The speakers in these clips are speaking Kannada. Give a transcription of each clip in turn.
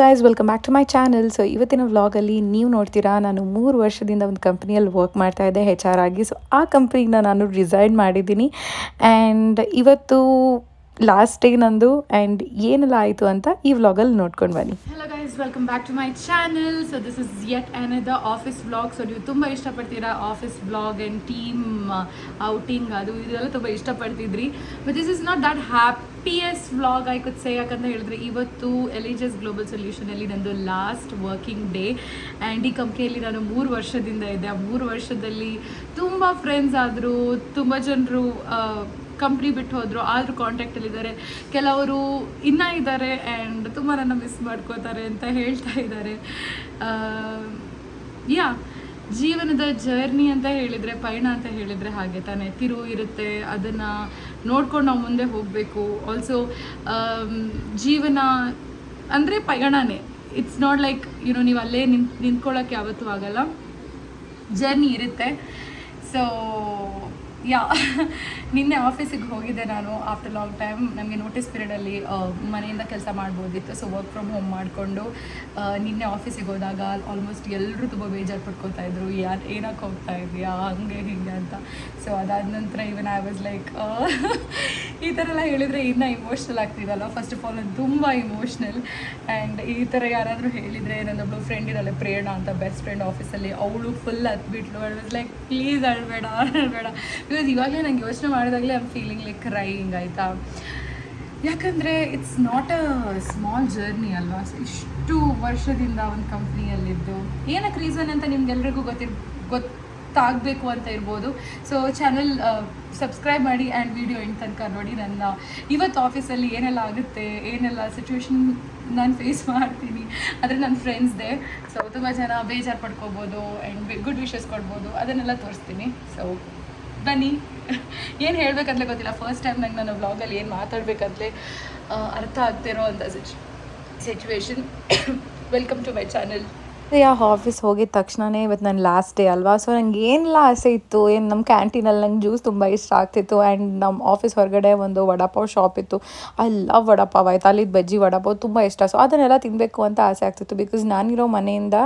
Guys welcome back to my channel so ಇವತ್ತಿನ ವ್ಲಾಗಲ್ಲಿ ನೀವು ನೋಡ್ತೀರಾ, ನಾನು ಮೂರು ವರ್ಷದಿಂದ ಒಂದು ಕಂಪ್ನಿಯಲ್ಲಿ ವರ್ಕ್ ಮಾಡ್ತಾ ಇದ್ದೆ ಹೆಚ್ ಆರ್ ಆಗಿ. ಸೊ ಆ ಕಂಪ್ನಿನ ನಾನು ರಿಸೈನ್ ಮಾಡಿದ್ದೀನಿ. ಆ್ಯಂಡ್ ಇವತ್ತು ಲಾಸ್ಟ್ ಡೇ ನಂದು ಆ್ಯಂಡ್ ಏನೆಲ್ಲ ಆಯಿತು ಅಂತ ಈ ವ್ಲಾಗಲ್ಲಿ ನೋಡ್ಕೊಂಡು ಬನ್ನಿ. Hello guys welcome back to my channel so this is yet another office vlog so ನೀವು ತುಂಬ ಇಷ್ಟಪಡ್ತೀರಾ office vlog and team outing ಅದು ಇದೆಲ್ಲ ತುಂಬ ಇಷ್ಟಪಡ್ತಿದ್ರಿ. But this is not that happiest vlog I could say ಯಾಕಂತ ಹೇಳಿದ್ರೆ ಇವತ್ತು ಎಲಿಜಸ್ ಗ್ಲೋಬಲ್ ಸೊಲ್ಯೂಷನಲ್ಲಿ ನಂದು ಲಾಸ್ಟ್ ವರ್ಕಿಂಗ್ ಡೇ ಆ್ಯಂಡ್ ಈ ಕಂಪ್ನಿಯಲ್ಲಿ ನಾನು ಮೂರು ವರ್ಷದಿಂದ ಇದ್ದೆ. ಆ ಮೂರು ವರ್ಷದಲ್ಲಿ ತುಂಬ ಫ್ರೆಂಡ್ಸ್ ಆದರು, ತುಂಬ ಜನರು ಕಂಪ್ನಿ ಬಿಟ್ಟು ಹೋದರು, ಆದರೂ ಕಾಂಟ್ಯಾಕ್ಟಲ್ಲಿದ್ದಾರೆ ಕೆಲವರು ಇನ್ನೂ ಇದ್ದಾರೆ ಆ್ಯಂಡ್ ತುಂಬ ಮಿಸ್ ಮಾಡ್ಕೋತಾರೆ ಅಂತ ಹೇಳ್ತಾ ಇದ್ದಾರೆ. ಯಾ, ಜೀವನದ ಜರ್ನಿ ಅಂತ ಹೇಳಿದರೆ, ಪಯಣ ಅಂತ ಹೇಳಿದರೆ ಹಾಗೆ ತಾನೇ. ತಿರುವು ಇರುತ್ತೆ, ಅದನ್ನು ನೋಡ್ಕೊಂಡು ನಾವು ಮುಂದೆ ಹೋಗಬೇಕು. ಆಲ್ಸೋ ಜೀವನ ಅಂದರೆ ಪಯಣನೇ. It's not like you know ನೀವು ಅಲ್ಲೇ ನಿಂತ್ ನಿಂತ್ಕೊಳ್ಳೋಕ್ಕೆ ಯಾವತ್ತೂ ಆಗಲ್ಲ. ಜರ್ನಿ ಇರುತ್ತೆ. ಸೊ ಯಾ, ನಿನ್ನೆ ಆಫೀಸಿಗೆ ಹೋಗಿದ್ದೆ ನಾನು ಆಫ್ಟರ್ ಲಾಂಗ್ ಟೈಮ್ ನಮಗೆ ನೋಟಿಸ್ ಪೀರಿಯಡಲ್ಲಿ ಮನೆಯಿಂದ ಕೆಲಸ ಮಾಡ್ಬೋದಿತ್ತು. ಸೊ ವರ್ಕ್ ಫ್ರಮ್ ಹೋಮ್ ಮಾಡಿಕೊಂಡು ನಿನ್ನೆ ಆಫೀಸಿಗೆ ಹೋದಾಗ ಆಲ್ಮೋಸ್ಟ್ ಎಲ್ಲರೂ ತುಂಬ ಬೇಜಾರು ಪಡ್ಕೊತಾ ಇದ್ರು. ಯಾರು, ಏನಕ್ಕೆ ಹೋಗ್ತಾ ಇದೆಯಾ? ಹಂಗೆ, ಹಿಂಗೆ ಅಂತ. ಸೊ ಅದಾದ ನಂತರ ಇವನ್ ಐ ವಾಸ್ ಲೈಕ್ ಈ ಥರ ಎಲ್ಲ ಹೇಳಿದರೆ ಇನ್ನೂ ಇಮೋಷ್ನಲ್ ಆಗ್ತಿದಲ್ಲ ಫಸ್ಟ್ ಆಫ್ ಆಲ್ ನಾನು ತುಂಬ ಇಮೋಷ್ನಲ್ ಆ್ಯಂಡ್ ಈ ಥರ ಯಾರಾದರೂ ಹೇಳಿದರೆ ನನ್ನೊಬ್ಳು ಫ್ರೆಂಡ್ ಇದ್ದಾಳೆ, ಪ್ರೇರಣಾ ಅಂತ ಬೆಸ್ಟ್ ಫ್ರೆಂಡ್ ಆಫೀಸಲ್ಲಿ ಅವಳು ಫುಲ್ ಹತ್ಬಿಟ್ಲು ಐ ವಾಸ್ ಲೈಕ್ ಪ್ಲೀಸ್ ಅಳ್ಬೇಡ ಅಳ್ಬೇಡ. ಬಿಕಾಸ್ ಇವಾಗಲೇ ನಂಗೆ ಯೋಚನೆ ಮಾಡಿದಾಗಲೇ ಐಮ್ ಫೀಲಿಂಗ್ ಲೈಕ್ ಕ್ರೈಯಿಂಗ್ ಆಯಿತಾ? ಯಾಕಂದರೆ it's not a small journey ಅಲ್ವಾ? ಇಷ್ಟು ವರ್ಷದಿಂದ ಒಂದು ಕಂಪ್ನಿಯಲ್ಲಿದ್ದು ಏನಕ್ಕೆ ರೀಸನ್ ಅಂತ ನಿಮ್ಗೆಲ್ರಿಗೂ ಗೊತ್ತಿರ್, ಗೊತ್ತಾಗಬೇಕು ಅಂತ ಇರ್ಬೋದು. ಸೊ ಚಾನಲ್ ಸಬ್ಸ್ಕ್ರೈಬ್ ಮಾಡಿ ಆ್ಯಂಡ್ ವಿಡಿಯೋ ಇನ್ ತನಕ ನೋಡಿ ನನ್ನ. ಇವತ್ತು ಆಫೀಸಲ್ಲಿ ಏನೆಲ್ಲ ಆಗುತ್ತೆ, ಏನೆಲ್ಲ ಸಿಚುವೇಶನ್ ನಾನು ಫೇಸ್ ಮಾಡ್ತೀನಿ, ಆದರೆ ನನ್ನ ಫ್ರೆಂಡ್ಸ್ದೇ ಸೊ ತುಂಬ ಜನ ಬೇಜಾರು ಪಡ್ಕೋಬೋದು ಆ್ಯಂಡ್ ಗುಡ್ ವಿಷಸ್ ಕೊಡ್ಬೋದು. ಅದನ್ನೆಲ್ಲ ತೋರಿಸ್ತೀನಿ. ಸೊ ಬನ್ನಿ. ಏನು ಹೇಳಬೇಕಂತಲೇ ಗೊತ್ತಿಲ್ಲ. ಫಸ್ಟ್ ಟೈಮ್ ನಂಗೆ ನನ್ನ ವ್ಲಾಗಲ್ಲಿ ಏನು ಮಾತಾಡಬೇಕಂತಲೇ ಅರ್ಥ ಆಗ್ತಿರೋ ಅಂಥ switch situation welcome to my channel yeah office ಹೋಗಿದ ತಕ್ಷಣನೇ ಇವತ್ತು ನನ್ನ ಲಾಸ್ಟ್ ಡೇ ಅಲ್ವಾ? ಸೊ ನಂಗೆ ಏನೆಲ್ಲ ಆಸೆ ಇತ್ತು, ಏನು ನಮ್ಮ ಕ್ಯಾಂಟೀನಲ್ಲಿ ನಂಗೆ ಜ್ಯೂಸ್ ತುಂಬ ಇಷ್ಟ ಆಗ್ತಿತ್ತು ಆ್ಯಂಡ್ ನಮ್ಮ ಆಫೀಸ್ ಹೊರಗಡೆ ಒಂದು ವಡಾಪಾವ್ ಶಾಪ್ ಇತ್ತು. ಐ ಲವ್ ವಡಾಪಾವ್ ಆಯ್ತು ಅಲ್ಲಿ ಬಜ್ಜಿ ವಡಾಪಾವ್ ತುಂಬ ಇಷ್ಟ. ಸೊ ಅದನ್ನೆಲ್ಲ ತಿನ್ನಬೇಕು ಅಂತ ಆಸೆ ಆಗ್ತಿತ್ತು ಬಿಕಾಸ್ ನಾನಿರೋ ಮನೆಯಿಂದ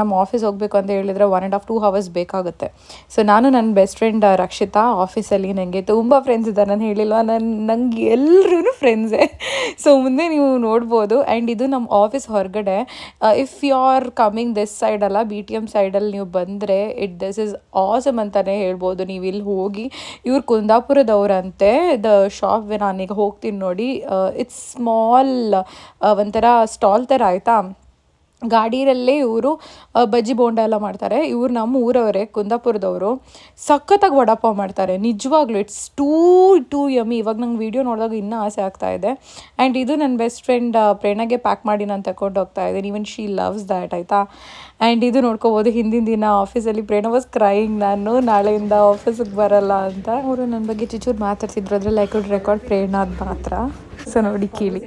ನಮ್ಮ ಆಫೀಸ್ ಹೋಗಬೇಕು ಅಂತ ಹೇಳಿದರೆ one and half two hours ಬೇಕಾಗುತ್ತೆ. ಸೊ ನಾನು ನನ್ನ ಬೆಸ್ಟ್ ಫ್ರೆಂಡ್ ರಕ್ಷಿತಾ ಆಫೀಸಲ್ಲಿ ನನಗೆ ತುಂಬ ಫ್ರೆಂಡ್ಸ್ ಇದ್ದಾರೆ. ನಾನು ಹೇಳಿಲ್ವಾ? ನನ್ನ ನಂಗೆ ಎಲ್ಲರೂ ಫ್ರೆಂಡ್ಸೇ ಸೊ ಮುಂದೆ ನೀವು ನೋಡ್ಬೋದು. ಆ್ಯಂಡ್ ಇದು ನಮ್ಮ ಆಫೀಸ್ ಹೊರಗಡೆ if you are coming this ಸೈಡಲ್ಲ B T M ಸೈಡಲ್ಲಿ ನೀವು ಬಂದರೆ ಇಟ್ ದಿಸ್ ಇಸ್ ಆಸಮ್ ಅಂತಲೇ ಹೇಳ್ಬೋದು. ನೀವು ಇಲ್ಲಿ ಹೋಗಿ ಇವ್ರು ಕುಂದಾಪುರದವ್ರಂತೆ ದ ಶಾಪ್ ನಾನೀಗ ಹೋಗ್ತೀನಿ ನೋಡಿ. ಇಟ್ಸ್ ಸ್ಮಾಲ್ ಒಂಥರ ಸ್ಟಾಲ್ ಥರ ಆಯಿತಾ? ಗಾಡಿಯಲ್ಲೇ ಇವರು ಬಜ್ಜಿ ಬೋಂಡ ಎಲ್ಲ ಮಾಡ್ತಾರೆ. ಇವರು ನಮ್ಮ ಊರವರೇ, ಕುಂದಾಪುರದವರು. ಸಖತ್ತಾಗಿ ವಡಾಪಾವ್ ಮಾಡ್ತಾರೆ. ನಿಜವಾಗ್ಲೂ ಇಟ್ಸ್ ಟೂ ಟೂ ಯಮಿ ಇವಾಗ ನಂಗೆ ವೀಡಿಯೋ ನೋಡಿದಾಗ ಇನ್ನೂ ಆಸೆ ಆಗ್ತಾ ಇದೆ. ಆ್ಯಂಡ್ ಇದು ನನ್ನ ಬೆಸ್ಟ್ ಫ್ರೆಂಡ್ ಪ್ರೇರಣೆಗೆ ಪ್ಯಾಕ್ ಮಾಡಿ ನಾನು ತಗೊಂಡು ಹೋಗ್ತಾ ಇದ್ದೀನಿ. ಈವನ್ ಶೀ ಲವ್ಸ್ ದ್ಯಾಟ್ ಆಯಿತಾ? ಆ್ಯಂಡ್ ಇದು ನೋಡ್ಕೋಬೋದು, ಹಿಂದಿನ ದಿನ ಆಫೀಸಲ್ಲಿ ಪ್ರೇರಣ ವಾಸ್ ಕ್ರೈಯಿಂಗ್ ನಾನು ನಾಳೆಯಿಂದ ಆಫೀಸಿಗೆ ಬರಲ್ಲ ಅಂತ. ಅವರು ನನ್ನ ಬಗ್ಗೆ ಚಿಚೂರು ಮಾತಾಡ್ತಿದ್ರು. ಅದರಲ್ಲಿ ಐ ಕುಡ್ ರೆಕಾರ್ಡ್ ಪ್ರೇರಣಾದ ಮಾತ್ರ. ಸೊ ನೋಡಿ, ಕೇಳಿ.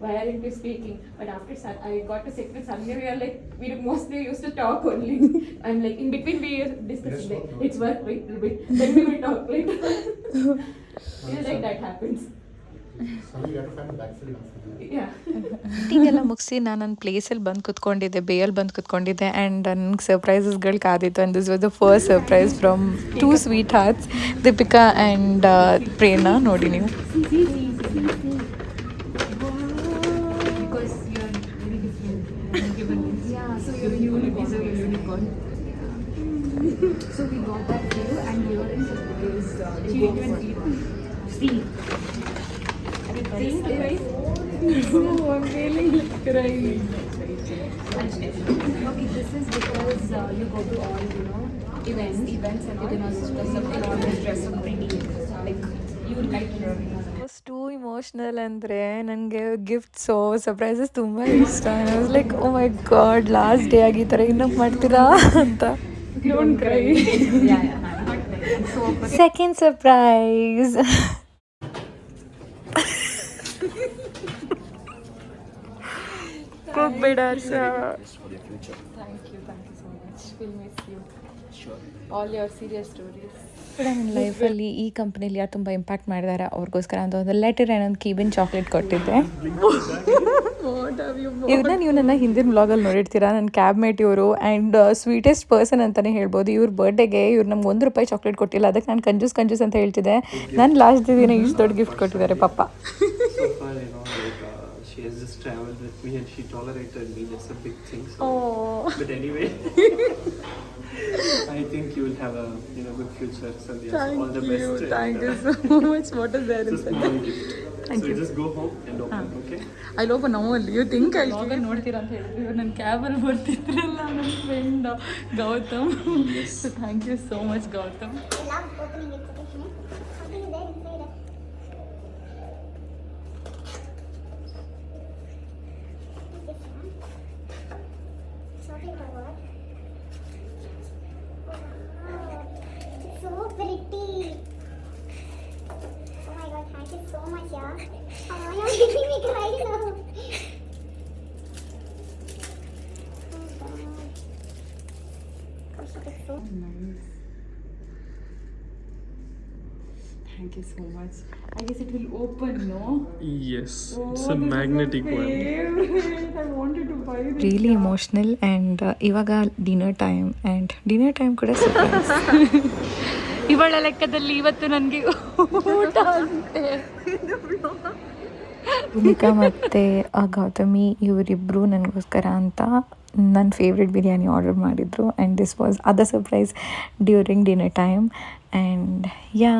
Why aren't we speaking but after Sun- i got to sit with Sanya we are like we mostly used to talk only I'm like in between we are discussing, like it's work wait a bit then we will talk like yeah, like that happens you you. ಮೀಟಿಂಗೆಲ್ಲ ಮುಗಿಸಿ ನಾನು ನನ್ನ ಪ್ಲೇಸಲ್ಲಿ ಬಂದು ಕುತ್ಕೊಂಡಿದ್ದೆ ಬೇಯಲ್ಲಿ ಬಂದು ಕುತ್ಕೊಂಡಿದ್ದೆ ಆ್ಯಂಡ್ ನನಗೆ ಸರ್ಪ್ರೈಸಸ್ಗಳು ಕಾದಿತ್ತು and this was the first surprise from two sweet hearts Deepika and Prerana ನೋಡಿ ನೀವು So your unit is a unicorn. so we got that uh, for you and your is because uh, she didn't even eat. See. no, I'm really crying. Okay, this is because uh, you go to all, you know, events, events and you can also dress up, you can always dress up pretty. Like, you would like. First two emotional ಅಂದರೆ ನನಗೆ ಗಿಫ್ಟ್ಸು ಸರ್ಪ್ರೈಸಸ್ ತುಂಬ ಇಷ್ಟ. Like oh my god last day ಆಗಿ ಈ ಥರ ಇನ್ನೂ ಮಾಡ್ತೀರಾ? ಅಂತ. Second cry. yeah, yeah, I'm not crying. So, but second surprise ಕೂಗ್ಬೇಡ For your future. thank you, thank you so much. We'll miss you. Sure. All your serious stories. ಕೂಡ ನನ್ನ ಲೈಫಲ್ಲಿ ಈ ಕಂಪ್ನಿಲಿ ಯಾರು ತುಂಬ ಇಂಪ್ಯಾಕ್ಟ್ ಮಾಡಿದಾರೆ ಅವ್ರಿಗೋಸ್ಕರ ಅಂತ ಒಂದು ಲೆಟರ್ ಏನೊಂದು ಕೀಬಿನ್ ಚಾಕ್ಲೇಟ್ ಕೊಟ್ಟಿದ್ದೆ. ಇವ್ರನ್ನ ನೀವು ನನ್ನ ಹಿಂದಿನ ಬ್ಲಾಗಲ್ಲಿ ನೋಡಿರ್ತೀರಾ? ನನ್ನ ಕ್ಯಾಬ್ ಮೇಟ್ ಇವರು ಆ್ಯಂಡ್ ಸ್ವೀಟೆಸ್ಟ್ ಪರ್ಸನ್ ಅಂತಲೇ ಹೇಳ್ಬೋದು. ಇವ್ರ ಬರ್ಡೇಗೆ ಇವ್ರು ನಮ್ಗೆ ಒಂದು ರೂಪಾಯಿ ಚಾಕ್ಲೇಟ್ ಕೊಟ್ಟಿಲ್ಲ. ಅದಕ್ಕೆ ನಾನು ಕಂಜೂಸ್ ಕಂಜೂಸ್ ಅಂತ ಹೇಳ್ತಿದ್ದೆ. ನಾನು ಲಾಸ್ಟ್ ದಿನ ಇಷ್ಟು ದೊಡ್ಡ ಗಿಫ್ಟ್ ಕೊಟ್ಟಿದ್ದಾರೆ ಪಪ್ಪ she has just traveled with me and she tolerated me. That's a big thing. So, but anyway, I think you will have a you know good future. So yes, all the best. Thank you and, so much what is there uh, It's a small gift. so just go home and open. Okay. I ಲೋಪ ನೋವಲ್ಲಿ ಯು ಥಿಂಕ್ ಐ ಲಾಗಲ್ಲಿ ನೋಡ್ತೀರಾ ಅಂತ ಹೇಳಿದ್ರು ಇವ್ರು ನನ್ನ ಕ್ಯಾಬಲ್ಲಿ ಬರ್ತಿದ್ರಲ್ಲ ನನ್ನ friend Gautam so thank you so much Gautam so pretty. Oh my god, so much. Oh, you're me. Oh so thank you so much I guess it will open no Yes, Oh, it's a magnetic one. I wanted to buy this. Really emotional and ಇವಾಗ dinner time and dinner time ಕೂಡ ಸರ್ಪ್ರೈಸ್ ಇವಳ ಲೆಕ್ಕದಲ್ಲಿ ಇವತ್ತು ನನಗೆ ಊಟ ಅಂತೆ. ಭೂಮಿಕಾ ಮತ್ತು ಗೌತಮಿ ಇವರಿಬ್ಬರು ನನಗೋಸ್ಕರ ಅಂತ ನನ್ನ ಫೇವ್ರೆಟ್ ಬಿರಿಯಾನಿ ಆರ್ಡರ್ ಮಾಡಿದರು and this was other surprise during dinner time and yeah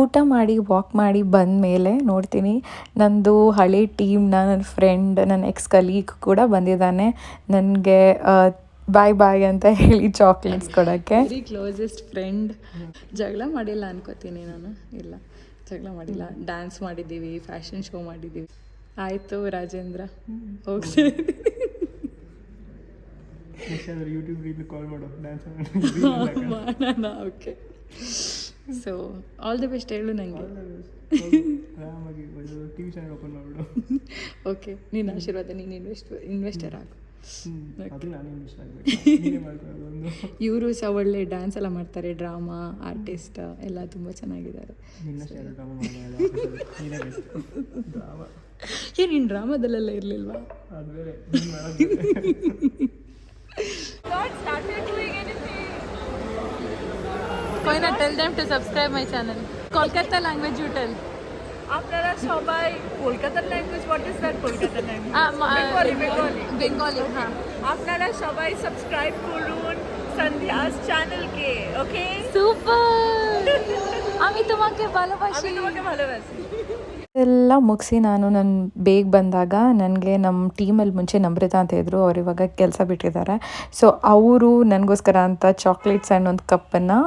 ಊಟ ಮಾಡಿ ವಾಕ್ ಮಾಡಿ ಬಂದ ಮೇಲೆ ನೋಡ್ತೀನಿ ನಂದು ಹಳೆ ಟೀಮ್ನ ನನ್ನ ಫ್ರೆಂಡ್ ನನ್ನ ಎಕ್ಸ್ ಕಲೀಗ್ ಕೂಡ ಬಂದಿದ್ದಾನೆ. ನನಗೆ ಬಾಯ್ ಬಾಯ್ ಅಂತ ಹೇಳಿ ಚಾಕ್ಲೇಟ್ಸ್ ಕೊಡೋಕ್ಕೆ. ವೆರಿ ಕ್ಲೋಸೆಸ್ಟ್ ಫ್ರೆಂಡ್ ಜಗಳ ಮಾಡಿಲ್ಲ ಅನ್ಕೋತೀನಿ ನಾನು. ಇಲ್ಲ ಜಗಳ ಮಾಡಿಲ್ಲ. ಡ್ಯಾನ್ಸ್ ಮಾಡಿದ್ದೀವಿ ಫ್ಯಾಷನ್ ಶೋ ಮಾಡಿದ್ದೀವಿ. ಆಯಿತು ರಾಜೇಂದ್ರ ಹೋಗಿ ಯೂಟ್ಯೂಬ್ ಕಾಲ್ ಮಾಡೋ. ಡ್ಯಾನ್ಸ್ ಮಾಡೋಣ. Okay so all the best ಹೇಳು ನನಗೆ ಓಪನ್ ಮಾಡಿಬಿಡು. ಓಕೆ ನಿನ್ನ ಆಶೀರ್ವಾದ ನೀನು ಇನ್ವೆಸ್ಟ್ ಇನ್ವೆಸ್ಟರ್ ಆಗು. ಅದು ನಾನು ಇಷ್ಟ ಆಗಬೇಕು. ನೀನೇ ಮಾಡ್ಕೊಳ್ಳೋದು ಒಂದು. ಇವರು ಸಹ ಒಳ್ಳೆ ಡ್ಯಾನ್ಸ್ ಎಲ್ಲ ಮಾಡ್ತಾರೆ ಡ್ರಾಮಾ ಆರ್ಟಿಸ್ಟ್ ಎಲ್ಲ ತುಂಬ ಚೆನ್ನಾಗಿದ್ದಾರೆ. ಏನು ನೀನು ಡ್ರಾಮಾದಲ್ಲೆಲ್ಲ ಇರಲಿಲ್ವಾ? why not tell them to subscribe my channel? Kolkata language you tell. আপনারা সবাই কলকাতার ল্যাঙ্গুয়েজ হোয়াট ইজ দ্যাট কলকাতার ল্যাঙ্গুয়েজ বেঙ্গলি বেঙ্গলি হ্যাঁ। আপনারা সবাই সাবস্ক্রাইব করুন সন্ধ্যাস চ্যানেলকে ওকে সুপার আমি তোমাকে ভালোবাসি। আমি তোমাকে ভালোবাসি। ಎಲ್ಲ ಮುಗಿಸಿ ನಾನು ನನ್ನ ಬೇಗ ಬಂದಾಗ ನನಗೆ ನಮ್ಮ ಟೀಮಲ್ಲಿ ಮುಂಚೆ ನಮ್ರತ ಅಂತ ಇದ್ದರು ಅವ್ರು ಇವಾಗ ಕೆಲಸ ಬಿಟ್ಟಿದ್ದಾರೆ. ಸೊ ಅವರು ನನಗೋಸ್ಕರ ಅಂತ ಚಾಕ್ಲೇಟ್ಸ್ ಆ್ಯಂಡ್ ಒಂದು ಕಪ್ಪನ್ನು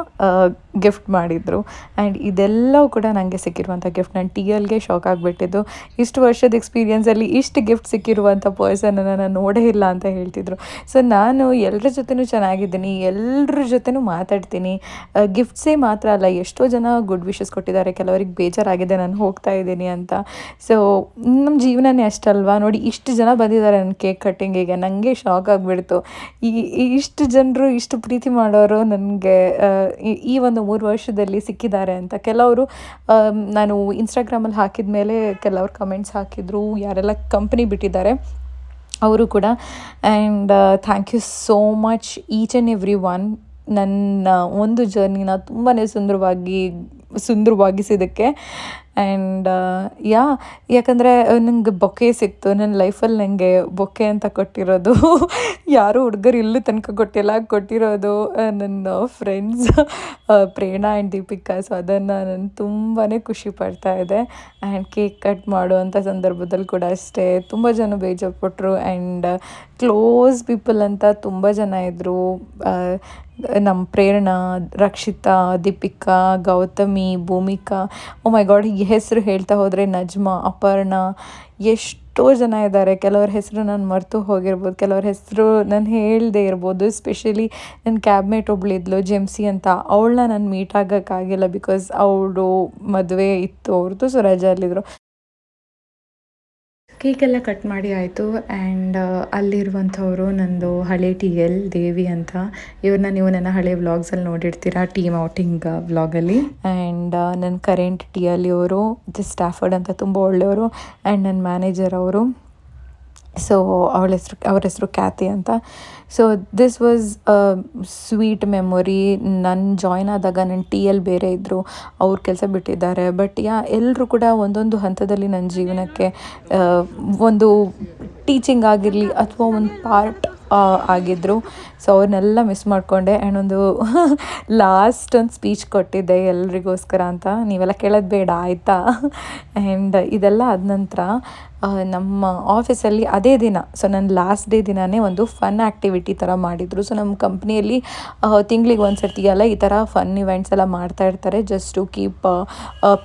ಗಿಫ್ಟ್ ಮಾಡಿದರು. ಆ್ಯಂಡ್ ಇದೆಲ್ಲವೂ ಕೂಡ ನನಗೆ ಸಿಕ್ಕಿರುವಂಥ ಗಿಫ್ಟ್ ನಾನು ಟಿ ಎಲ್ಗೆ ಶಾಕ್ ಆಗಿಬಿಟ್ಟಿದ್ದು. ಇಷ್ಟು ವರ್ಷದ ಎಕ್ಸ್ಪೀರಿಯೆನ್ಸಲ್ಲಿ ಇಷ್ಟು ಗಿಫ್ಟ್ ಸಿಕ್ಕಿರುವಂಥ ಪರ್ಸನನ್ನು ನಾನು ನೋಡೇ ಇಲ್ಲ ಅಂತ ಹೇಳ್ತಿದ್ರು. ಸೊ ನಾನು ಎಲ್ಲರ ಜೊತೆನೂ ಚೆನ್ನಾಗಿದ್ದೀನಿ ಎಲ್ಲರ ಜೊತೆನೂ ಮಾತಾಡ್ತೀನಿ. ಗಿಫ್ಟ್ಸೇ ಮಾತ್ರ ಅಲ್ಲ, ಎಷ್ಟೋ ಜನ ಗುಡ್ ವಿಶಸ್ ಕೊಟ್ಟಿದ್ದಾರೆ. ಕೆಲವರಿಗೆ ಬೇಜಾರಾಗಿದೆ, ನಾನು ಹೋಗ್ತಾ ಇದ್ದೀನಿ ಅಂತ. ಸೊ ನಮ್ಮ ಜೀವನನೇ ಅಷ್ಟಲ್ವಾ? ನೋಡಿ, ಇಷ್ಟು ಜನ ಬಂದಿದ್ದಾರೆ ನನ್ನ ಕೇಕ್ ಕಟ್ಟಿಂಗಿಗೆ. ನನಗೆ ಶಾಕ್ ಆಗಿಬಿಡ್ತು. ಈ ಇಷ್ಟು ಜನರು, ಇಷ್ಟು ಪ್ರೀತಿ ಮಾಡೋರು ನನಗೆ ಈ ಒಂದು ಮೂರು ವರ್ಷದಲ್ಲಿ ಸಿಕ್ಕಿದ್ದಾರೆ ಅಂತ. ಕೆಲವರು ನಾನು ಇನ್ಸ್ಟಾಗ್ರಾಮಲ್ಲಿ ಹಾಕಿದ ಮೇಲೆ ಕೆಲವರು ಕಮೆಂಟ್ಸ್ ಹಾಕಿದ್ರು, ಯಾರೆಲ್ಲ ಕಂಪ್ನಿ ಬಿಟ್ಟಿದ್ದಾರೆ, ಅವರು ಕೂಡ. And thank you so much each and every one ನನ್ನ ಒಂದು ಜರ್ನಿನ ತುಂಬಾ ಸುಂದರವಾಗಿ, ಸುಂದರವಾಗಿಸಿದ್ದಕ್ಕೆ. ಆ್ಯಂಡ್ ಯಾ ಯಾಕಂದರೆ ನಂಗೆ ಬೊಕ್ಕೆ ಸಿಕ್ತು. ನನ್ನ ಲೈಫಲ್ಲಿ ನನಗೆ ಬೊಕ್ಕೆ ಅಂತ ಕೊಟ್ಟಿರೋದು. ಯಾರೂ ಹುಡುಗರು ಇಲ್ಲೂ ತನಕ ಕೊಟ್ಟಿಲ್ಲ ಕೊಟ್ಟಿರೋದು ನನ್ನ friends Prerana and Deepika. So ಅದನ್ನು ನಾನು ತುಂಬಾ ಖುಷಿ ಪಡ್ತಾ ಇದೆ ಆ್ಯಂಡ್ ಕೇಕ್ ಕಟ್ ಮಾಡುವಂಥ ಸಂದರ್ಭದಲ್ಲಿ ಕೂಡ ಅಷ್ಟೇ. ತುಂಬ ಜನ ಬೇಜಾರ್ಪಟ್ಟರು ಆ್ಯಂಡ್ ಕ್ಲೋಸ್ ಪೀಪಲ್ ಅಂತ ತುಂಬ ಜನ ಇದ್ದರು ನಮ್ಮ Prerana, Rakshita, Deepika, Gautami, Bhoomika oh my god ಈ ಹೆಸರು ಹೇಳ್ತಾ ಹೋದರೆ ನಜ್ಮಾ, ಅಪರ್ಣ, ಎಷ್ಟೋ ಜನ ಇದ್ದಾರೆ. ಕೆಲವ್ರ ಹೆಸರು ನಾನು ಮರೆತು ಹೋಗಿರ್ಬೋದು, ಕೆಲವ್ರ ಹೆಸರು ನಾನು ಹೇಳದೇ ಇರ್ಬೋದು. ಸ್ಪೆಷಲಿ ನನ್ನ ಕ್ಯಾಬ್ಮೇಟ್ ಒಬ್ಳಿದ್ಲು ಜೆಮ್ಸಿ ಅಂತ. ಅವಳನ್ನ ನಾನು ಮೀಟ್ ಆಗೋಕ್ಕಾಗಿಲ್ಲ ಬಿಕಾಸ್ ಅವಳು ಮದುವೆ ಇತ್ತು ಅವ್ರದ್ದು ಸೊ ರಜೆಯಲ್ಲಿದ್ದರು ಕೇಕೆಲ್ಲ ಕಟ್ ಮಾಡಿ ಆಯಿತು. ಆ್ಯಂಡ್ ಅಲ್ಲಿರುವಂಥವರು ನಂದು ಹಳೆ ಟಿ ಎಲ್ ದೇವಿ ಅಂತ. ಇವ್ರನ್ನ ನೀವು ನನ್ನ ಹಳೆ ವ್ಲಾಗ್ಸಲ್ಲಿ ನೋಡಿರ್ತೀರಾ ಟೀಮ್ ಔಟಿಂಗ್ ವ್ಲಾಗಲ್ಲಿ ಆ್ಯಂಡ್ ನನ್ನ ಕರೆಂಟ್ ಟಿ ಎಲ್ ಇವರು ಸ್ಟಾಫರ್ಡ್ ಅಂತ ತುಂಬ ಒಳ್ಳೆಯವರು. ಆ್ಯಂಡ್ ನನ್ನ ಮ್ಯಾನೇಜರ್ ಅವರು. ಸೊ ಅವಳ ಹೆಸರು, ಅವ್ರ ಹೆಸರು ಖ್ಯಾತಿ ಅಂತ. So this was sweet memory ನನ್ನ ಜಾಯ್ನ್ ಆದಾಗ ನನ್ನ ಟಿ ಎಲ್ ಬೇರೆ ಇದ್ದರು ಅವ್ರ ಕೆಲಸ ಬಿಟ್ಟಿದ್ದಾರೆ. ಬಟ್ ಯಾ ಎಲ್ಲರೂ ಕೂಡ ಒಂದೊಂದು ಹಂತದಲ್ಲಿ ನನ್ನ ಜೀವನಕ್ಕೆ ಒಂದು ಟೀಚಿಂಗ್ ಆಗಿರಲಿ ಅಥವಾ ಒಂದು ಪಾರ್ಟ್ ಆಗಿದ್ದರು ಸೊ ಅವ್ರನ್ನೆಲ್ಲ ಮಿಸ್ ಮಾಡಿಕೊಂಡೆ. ಆ್ಯಂಡ್ ಒಂದು ಲಾಸ್ಟ್ ಒಂದು ಸ್ಪೀಚ್ ಕೊಟ್ಟಿದ್ದೆ ಎಲ್ರಿಗೋಸ್ಕರ ಅಂತ. ನೀವೆಲ್ಲ ಕೇಳೋದು ಬೇಡ, ಆಯಿತಾ? ಆ್ಯಂಡ್ ಇದೆಲ್ಲ ಆದ ನಂತರ ನಮ್ಮ ಆಫೀಸಲ್ಲಿ ಅದೇ ದಿನ ಸೊ ನನ್ನ ಲಾಸ್ಟ್ ಡೇ ದಿನವೇ ಒಂದು ಫನ್ ಆ್ಯಕ್ಟಿವಿಟಿ ಥರ ಮಾಡಿದರು. ಸೊ ನಮ್ಮ ಕಂಪ್ನಿಯಲ್ಲಿ ತಿಂಗ್ಳಿಗೆ ಒಂದು ಸರ್ತಿ ಎಲ್ಲ ಈ ಥರ ಫನ್ ಇವೆಂಟ್ಸ್ ಎಲ್ಲ ಮಾಡ್ತಾ ಇರ್ತಾರೆ. Just to keep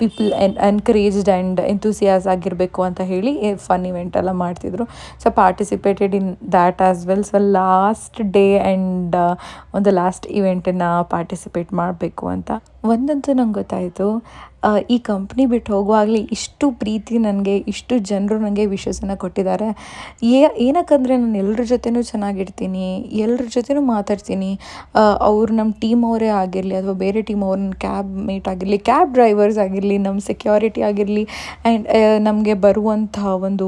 people N encouraged and enthusiastic ಆಗಿರಬೇಕು ಅಂತ ಹೇಳಿ ಫನ್ ಇವೆಂಟ್ ಎಲ್ಲ ಮಾಡ್ತಿದ್ರು. So participated in that as well so last day and ಒಂದು ಲಾಸ್ಟ್ ಇವೆಂಟನ್ನು ಪಾರ್ಟಿಸಿಪೇಟ್ ಮಾಡಬೇಕು ಅಂತ. ಒಂದಂತೂ ನಂಗೆ ಗೊತ್ತಾಯಿತು. ಈ ಕಂಪ್ನಿ ಬಿಟ್ಟು ಹೋಗುವಾಗಲಿ ಇಷ್ಟು ಪ್ರೀತಿ ನನಗೆ, ಇಷ್ಟು ಜನರು ನನಗೆ ವಿಶಸನ್ನು ಕೊಟ್ಟಿದ್ದಾರೆ. ಏ, ಏನಕ್ಕಂದರೆ ನಾನು ಎಲ್ಲರ ಜೊತೆನೂ ಚೆನ್ನಾಗಿರ್ತೀನಿ ಎಲ್ಲರ ಜೊತೆನೂ ಮಾತಾಡ್ತೀನಿ. ಅವ್ರು ನಮ್ಮ ಟೀಮ್ ಅವರೇ ಆಗಿರಲಿ ಅಥವಾ ಬೇರೆ ಟೀಮ್ ಅವ್ರ ಕ್ಯಾಬ್ ಮೇಟ್ ಆಗಿರಲಿ ಕ್ಯಾಬ್ ಡ್ರೈವರ್ಸ್ ಆಗಿರಲಿ ನಮ್ಮ ಸೆಕ್ಯೂರಿಟಿ ಆಗಿರಲಿ ಆ್ಯಂಡ್ ನಮಗೆ ಬರುವಂಥ ಒಂದು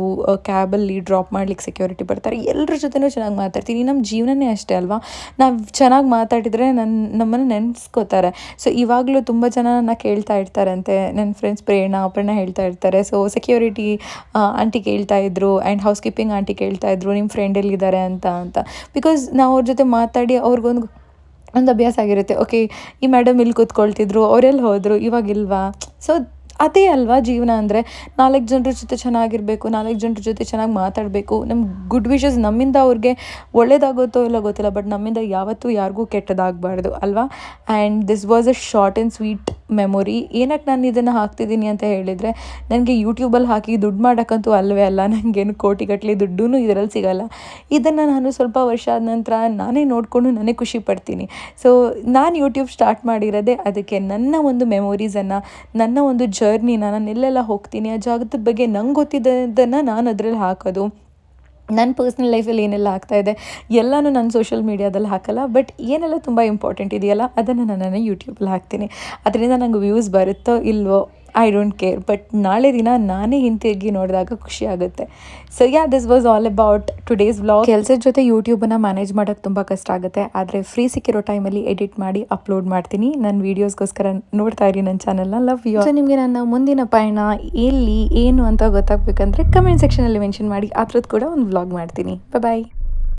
ಕ್ಯಾಬಲ್ಲಿ ಡ್ರಾಪ್ ಮಾಡ್ಲಿಕ್ಕೆ ಸೆಕ್ಯೂರಿಟಿ ಬರ್ತಾರೆ. ಎಲ್ಲರ ಜೊತೆನೂ ಚೆನ್ನಾಗಿ ಮಾತಾಡ್ತೀನಿ. ನಮ್ಮ ಜೀವನನೇ ಅಷ್ಟೇ ಅಲ್ವಾ? ನಾವು ಚೆನ್ನಾಗಿ ಮಾತಾಡಿದರೆ ನನ್ನ ನಮ್ಮನ್ನು ನೆನೆಸ್ಕೋತಾರೆ. ಸೊ ಇವಾಗಲೂ ತುಂಬ ಜನ ನನ್ನ ಕೇಳ್ತಾ ಇರ್ತಾರಂತೆ ನನ್ನ ಫ್ರೆಂಡ್ಸ್ ಪ್ರೇರಣಾ ಅಪರ್ಣ ಹೇಳ್ತಾ ಇರ್ತಾರೆ. ಸೊ ಸೆಕ್ಯೂರಿಟಿ ಆಂಟಿ ಕೇಳ್ತಾ ಇದ್ರು ಆ್ಯಂಡ್ ಹೌಸ್ ಕೀಪಿಂಗ್ ಆಂಟಿ ಕೇಳ್ತಾ ಇದ್ರು ನಿಮ್ಮ ಫ್ರೆಂಡ್ ಎಲ್ಲಿದ್ದಾರೆ ಅಂತ ಅಂತ. ಬಿಕಾಸ್ ನಾವು ಅವ್ರ ಜೊತೆ ಮಾತಾಡಿ ಅವ್ರಿಗೊಂದು ಒಂದು ಅಭ್ಯಾಸ ಆಗಿರುತ್ತೆ. ಓಕೆ ಈ ಮೇಡಮ್ ಇಲ್ಲಿ ಕೂತ್ಕೊಳ್ತಿದ್ರು ಅವರೆಲ್ಲಿ ಹೋದರು ಇವಾಗಿಲ್ವಾ ಸೊ ಅದೇ ಅಲ್ವಾ ಜೀವನ ಅಂದರೆ ನಾಲ್ಕು ಜನರ ಜೊತೆ ಚೆನ್ನಾಗಿರಬೇಕು, ನಾಲ್ಕು ಜನರ ಜೊತೆ ಚೆನ್ನಾಗಿ ಮಾತಾಡಬೇಕು. ನಮ್ಮ ಗುಡ್ ವಿಷಸ್ ನಮ್ಮಿಂದ ಅವ್ರಿಗೆ ಒಳ್ಳೇದಾಗುತ್ತೋ ಇಲ್ಲ ಗೊತ್ತಿಲ್ಲ ಬಟ್ ನಮ್ಮಿಂದ ಯಾವತ್ತೂ ಯಾರಿಗೂ ಕೆಟ್ಟದಾಗಬಾರ್ದು, ಅಲ್ವಾ? And this was a short and sweet memory ಏನಕ್ಕೆ ನಾನು ಇದನ್ನು ಹಾಕ್ತಿದ್ದೀನಿ ಅಂತ ಹೇಳಿದರೆ, ನನಗೆ ಯೂಟ್ಯೂಬಲ್ಲಿ ಹಾಕಿ ದುಡ್ಡು ಮಾಡೋಕ್ಕಂತೂ ಅಲ್ಲವೇ ಅಲ್ಲ ನನಗೇನು ಕೋಟಿಗಟ್ಟಲೆ ದುಡ್ಡೂ ಇದರಲ್ಲಿ ಸಿಗಲ್ಲ. ಇದನ್ನು ನಾನು ಸ್ವಲ್ಪ ವರ್ಷ ಆದ ನಂತರ ನಾನೇ ನೋಡಿಕೊಂಡು ನಾನೇ ಖುಷಿ ಪಡ್ತೀನಿ. ಸೊ ನಾನು ಯೂಟ್ಯೂಬ್ ಸ್ಟಾರ್ಟ್ ಮಾಡಿರೋದೇ ಅದಕ್ಕೆ ನನ್ನ ಒಂದು ಮೆಮೊರೀಸನ್ನು ನನ್ನ ಒಂದು ಜರ್ನಿನ ನಾನು ಎಲ್ಲೆಲ್ಲ ಹೋಗ್ತೀನಿ, ಆ ಜಾಗದ ಬಗ್ಗೆ ನಂಗೆ ಗೊತ್ತಿದ್ದದನ್ನು ನಾನು ಅದರಲ್ಲಿ ಹಾಕೋದು. ನನ್ನ ಪರ್ಸ್ನಲ್ ಲೈಫಲ್ಲಿ ಏನೆಲ್ಲ ಆಗ್ತಾ ಇದೆ, ಎಲ್ಲನೂ ನಾನು ಸೋಷಿಯಲ್ ಮೀಡಿಯಾದಲ್ಲಿ ಹಾಕಲ್ಲ ಬಟ್ ಏನೆಲ್ಲ ತುಂಬ ಇಂಪಾರ್ಟೆಂಟ್ ಇದೆಯಲ್ಲ, ಅದನ್ನು ನಾನು ಯೂಟ್ಯೂಬಲ್ಲಿ ಹಾಕ್ತೀನಿ. ಅದರಿಂದ ನಂಗೆ ವ್ಯೂಸ್ ಬರುತ್ತೋ ಇಲ್ವೋ ಐ ಡೋಂಟ್ ಕೇರ್ ಬಟ್ ನಾಳೆ ದಿನ ನಾನೇ ಹಿಂತಿರುಗಿ ನೋಡಿದಾಗ ಖುಷಿ ಆಗುತ್ತೆ. So yeah this was all about today's vlog ಕೆಲಸದ ಜೊತೆ ಯೂಟ್ಯೂಬನ್ನು ಮ್ಯಾನೇಜ್ ಮಾಡೋಕ್ಕೆ ತುಂಬ ಕಷ್ಟ ಆಗುತ್ತೆ. ಆದರೆ ಫ್ರೀ ಸಿಕ್ಕಿರೋ ಟೈಮಲ್ಲಿ ಎಡಿಟ್ ಮಾಡಿ ಅಪ್ಲೋಡ್ ಮಾಡ್ತೀನಿ. ನನ್ನ ವೀಡಿಯೋಸ್ಗೋಸ್ಕರ ನೋಡ್ತಾ ಇರಿ ನನ್ನ ಚಾನಲ್ನ ಲವ್ ಯು ಸೊ ನಿಮಗೆ ನನ್ನ ಮುಂದಿನ ಪಯಣ ಎಲ್ಲಿ, ಏನು ಅಂತ ಗೊತ್ತಾಗಬೇಕಂದ್ರೆ ಕಮೆಂಟ್ ಸೆಕ್ಷನಲ್ಲಿ ಮೆನ್ಷನ್ ಮಾಡಿ, ಆ ಥರದ್ದು ಕೂಡ ಒಂದು ವ್ಲಾಗ್ ಮಾಡ್ತೀನಿ. ಬಾಯ್